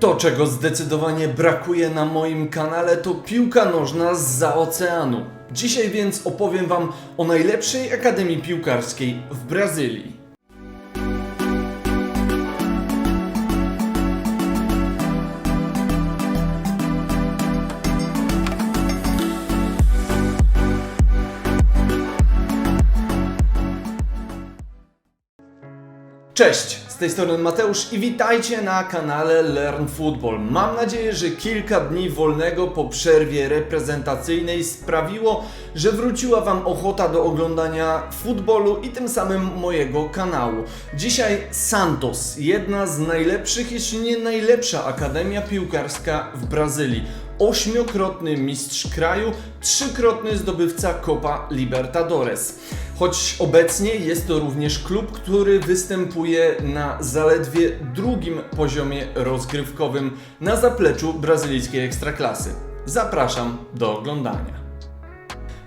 To, czego zdecydowanie brakuje na moim kanale, to piłka nożna z oceanu. Dzisiaj więc opowiem Wam o najlepszej akademii piłkarskiej w Brazylii. Cześć, z tej strony Mateusz i witajcie na kanale Learn Football. Mam nadzieję, że kilka dni wolnego po przerwie reprezentacyjnej sprawiło, że wróciła Wam ochota do oglądania futbolu i tym samym mojego kanału. Dzisiaj Santos, jedna z najlepszych, jeśli nie najlepsza akademia piłkarska w Brazylii ośmiokrotny mistrz kraju, trzykrotny zdobywca Copa Libertadores. Choć obecnie jest to również klub, który występuje na zaledwie drugim poziomie rozgrywkowym na zapleczu brazylijskiej ekstraklasy. Zapraszam do oglądania.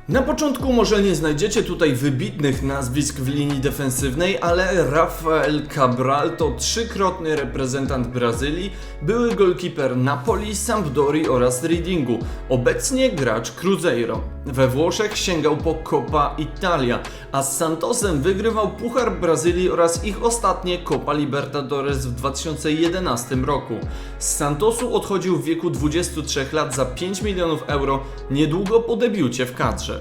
Na początku może nie znajdziecie tutaj wybitnych nazwisk w linii defensywnej, ale Rafael Cabral to trzykrotny reprezentant Brazylii, były golkiper Napoli, Sampdori oraz Readingu, obecnie gracz Cruzeiro. We Włoszech sięgał po Coppa Italia, a z Santosem wygrywał Puchar Brazylii oraz ich ostatnie Copa Libertadores w 2011 roku. Z Santosu odchodził w wieku 23 lat za 5 milionów euro niedługo po debiucie w kadrze.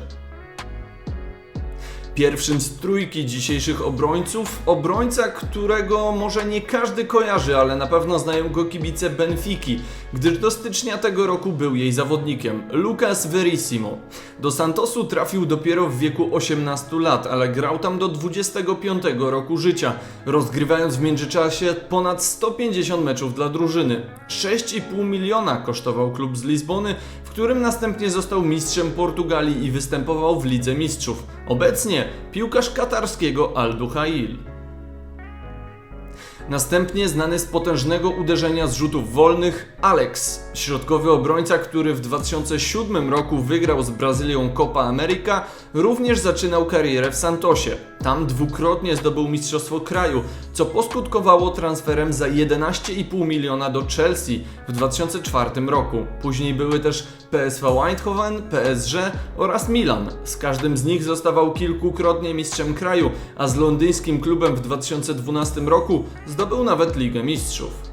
Pierwszym z trójki dzisiejszych obrońców, obrońca, którego może nie każdy kojarzy, ale na pewno znają go kibice Benfiki, gdyż do stycznia tego roku był jej zawodnikiem, Lucas Verissimo. Do Santosu trafił dopiero w wieku 18 lat, ale grał tam do 25 roku życia, rozgrywając w międzyczasie ponad 150 meczów dla drużyny. 6,5 miliona kosztował klub z Lizbony, w którym następnie został mistrzem Portugalii i występował w Lidze Mistrzów. Obecnie piłkarz katarskiego Al Duhail. Następnie znany z potężnego uderzenia z rzutów wolnych Alex, środkowy obrońca, który w 2007 roku wygrał z Brazylią Copa America, również zaczynał karierę w Santosie. Tam dwukrotnie zdobył Mistrzostwo Kraju, co poskutkowało transferem za 11,5 miliona do Chelsea w 2004 roku. Później były też PSV Eindhoven, PSG oraz Milan. Z każdym z nich zostawał kilkukrotnie mistrzem kraju, a z londyńskim klubem w 2012 roku zdobył nawet Ligę Mistrzów.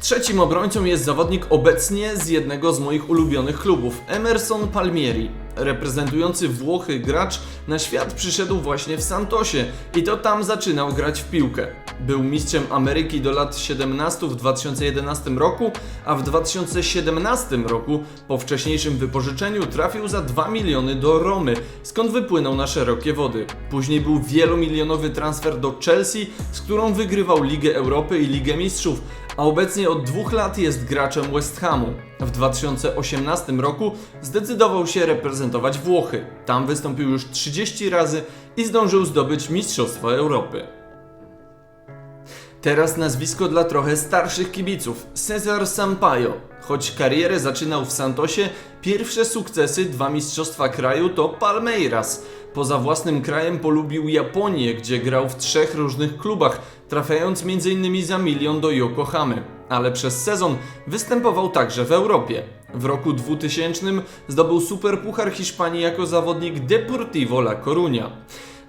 Trzecim obrońcą jest zawodnik obecnie z jednego z moich ulubionych klubów, Emerson Palmieri. Reprezentujący Włochy gracz na świat przyszedł właśnie w Santosie i to tam zaczynał grać w piłkę. Był mistrzem Ameryki do lat 17 w 2011 roku, a w 2017 roku po wcześniejszym wypożyczeniu trafił za 2 miliony do Romy, skąd wypłynął na szerokie wody. Później był wielomilionowy transfer do Chelsea, z którą wygrywał Ligę Europy i Ligę Mistrzów, a obecnie od dwóch lat jest graczem West Hamu. W 2018 roku zdecydował się reprezentować Włochy. Tam wystąpił już 30 razy i zdążył zdobyć Mistrzostwo Europy. Teraz nazwisko dla trochę starszych kibiców Cesar Sampaio. Choć karierę zaczynał w Santosie, pierwsze sukcesy, dwa mistrzostwa kraju to Palmeiras. Poza własnym krajem polubił Japonię, gdzie grał w trzech różnych klubach, trafiając m.in. za milion do Yokohamy. Ale przez sezon występował także w Europie. W roku 2000 zdobył Superpuchar Hiszpanii jako zawodnik Deportivo La Coruña.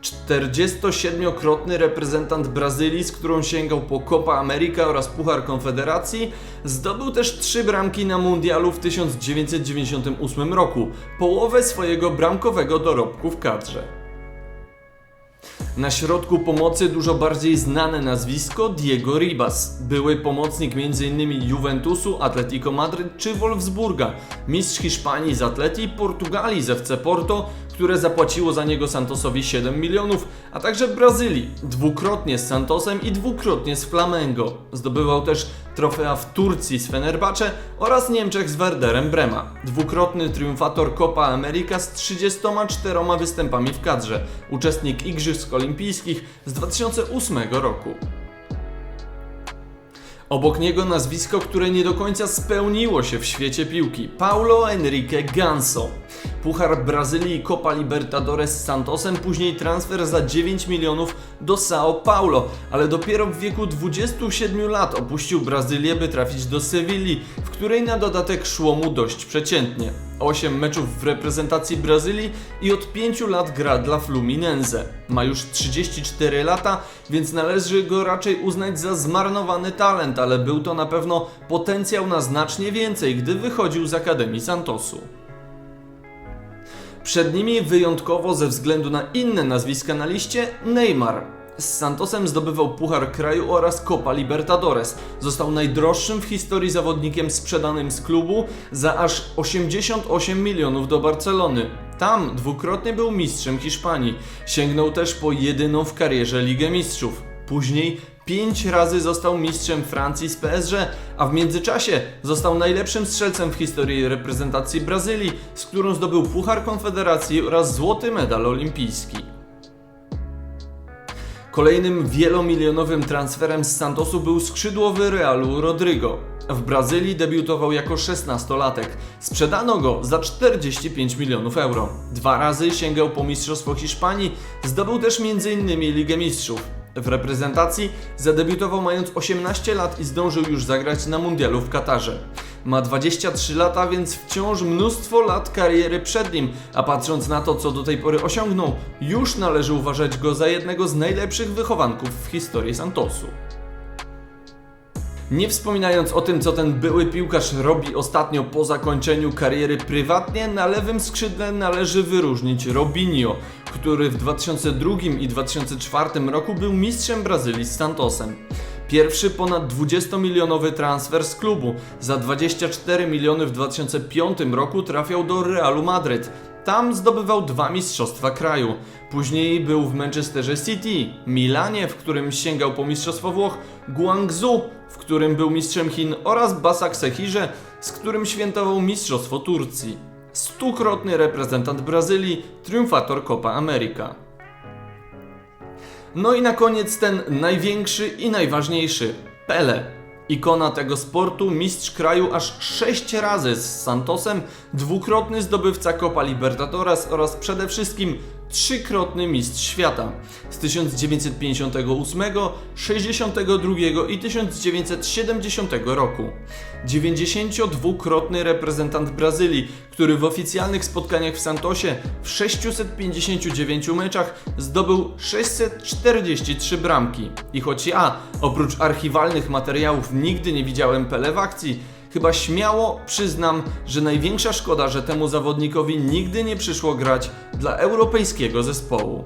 47-krotny reprezentant Brazylii, z którą sięgał po Copa America oraz Puchar Konfederacji, zdobył też trzy bramki na mundialu w 1998 roku, połowę swojego bramkowego dorobku w kadrze. Na środku pomocy dużo bardziej znane nazwisko Diego Ribas, były pomocnik m.in. Juventusu, Atletico Madryt czy Wolfsburga, mistrz Hiszpanii z Atleti, Portugalii z FC Porto, które zapłaciło za niego Santosowi 7 milionów, a także Brazylii, dwukrotnie z Santosem i dwukrotnie z Flamengo. Zdobywał też trofea w Turcji z Fenerbahce oraz Niemczech z Werderem Brema. Dwukrotny triumfator Copa America z 34 występami w kadrze, uczestnik Igrzysk Olimpijskich z 2008 roku. Obok niego nazwisko, które nie do końca spełniło się w świecie piłki Paulo Enrique Ganso. Puchar Brazylii Copa Libertadores z Santosem, później transfer za 9 milionów do São Paulo, ale dopiero w wieku 27 lat opuścił Brazylię, by trafić do Sewilli, w której na dodatek szło mu dość przeciętnie. 8 meczów w reprezentacji Brazylii i od 5 lat gra dla Fluminense. Ma już 34 lata, więc należy go raczej uznać za zmarnowany talent, ale był to na pewno potencjał na znacznie więcej, gdy wychodził z Akademii Santosu. Przed nimi wyjątkowo ze względu na inne nazwiska na liście Neymar. Z Santosem zdobywał Puchar Kraju oraz Copa Libertadores. Został najdroższym w historii zawodnikiem sprzedanym z klubu za aż 88 milionów do Barcelony. Tam dwukrotnie był mistrzem Hiszpanii. Sięgnął też po jedyną w karierze Ligę Mistrzów. Później pięć razy został mistrzem Francji z PSG, a w międzyczasie został najlepszym strzelcem w historii reprezentacji Brazylii, z którą zdobył Puchar Konfederacji oraz złoty medal olimpijski. Kolejnym wielomilionowym transferem z Santosu był skrzydłowy Realu Rodrigo. W Brazylii debiutował jako 16-latek. Sprzedano go za 45 milionów euro. Dwa razy sięgał po Mistrzostwo Hiszpanii, zdobył też m.in. Ligę Mistrzów. W reprezentacji zadebiutował mając 18 lat i zdążył już zagrać na mundialu w Katarze. Ma 23 lata, więc wciąż mnóstwo lat kariery przed nim, a patrząc na to, co do tej pory osiągnął, już należy uważać go za jednego z najlepszych wychowanków w historii Santosu. Nie wspominając o tym, co ten były piłkarz robi ostatnio po zakończeniu kariery prywatnie, na lewym skrzydle należy wyróżnić Robinho, który w 2002 i 2004 roku był mistrzem Brazylii z Santosem. Pierwszy ponad 20-milionowy transfer z klubu. Za 24 miliony w 2005 roku trafiał do Realu Madryt. Tam zdobywał dwa mistrzostwa kraju. Później był w Manchesterze City, Milanie, w którym sięgał po mistrzostwo Włoch, Guangzhou, w którym był mistrzem Chin oraz Basaksehirze, z którym świętował mistrzostwo Turcji. Stukrotny reprezentant Brazylii, triumfator Copa America. No i na koniec ten największy i najważniejszy Pele. Ikona tego sportu, mistrz kraju aż 6 razy z Santosem, dwukrotny zdobywca Copa Libertadores oraz przede wszystkim trzykrotny mistrz świata z 1958, 62 i 1970 roku. 92-krotny reprezentant Brazylii, który w oficjalnych spotkaniach w Santosie w 659 meczach zdobył 643 bramki. I choć ja, oprócz archiwalnych materiałów, nigdy nie widziałem Pele w akcji, chyba śmiało przyznam, że największa szkoda, że temu zawodnikowi nigdy nie przyszło grać dla europejskiego zespołu.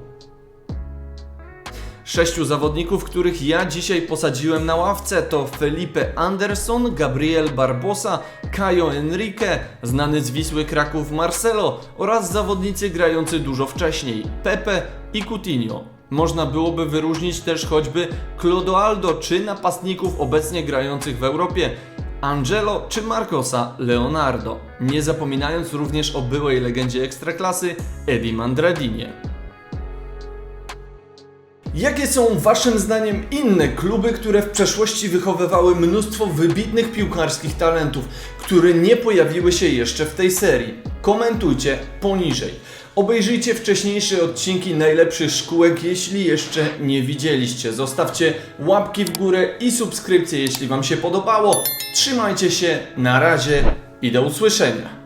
Sześciu zawodników, których ja dzisiaj posadziłem na ławce to Felipe Anderson, Gabriel Barbosa, Caio Enrique, znany z Wisły Kraków Marcelo oraz zawodnicy grający dużo wcześniej Pepe i Coutinho. Można byłoby wyróżnić też choćby Clodoaldo czy napastników obecnie grających w Europie Angelo czy Marcosa Leonardo, nie zapominając również o byłej legendzie ekstraklasy Eddie Mandradinie. Jakie są Waszym zdaniem inne kluby, które w przeszłości wychowywały mnóstwo wybitnych piłkarskich talentów, które nie pojawiły się jeszcze w tej serii? Komentujcie poniżej. Obejrzyjcie wcześniejsze odcinki najlepszych szkółek, jeśli jeszcze nie widzieliście. Zostawcie łapki w górę i subskrypcję, jeśli Wam się podobało. Trzymajcie się, na razie i do usłyszenia.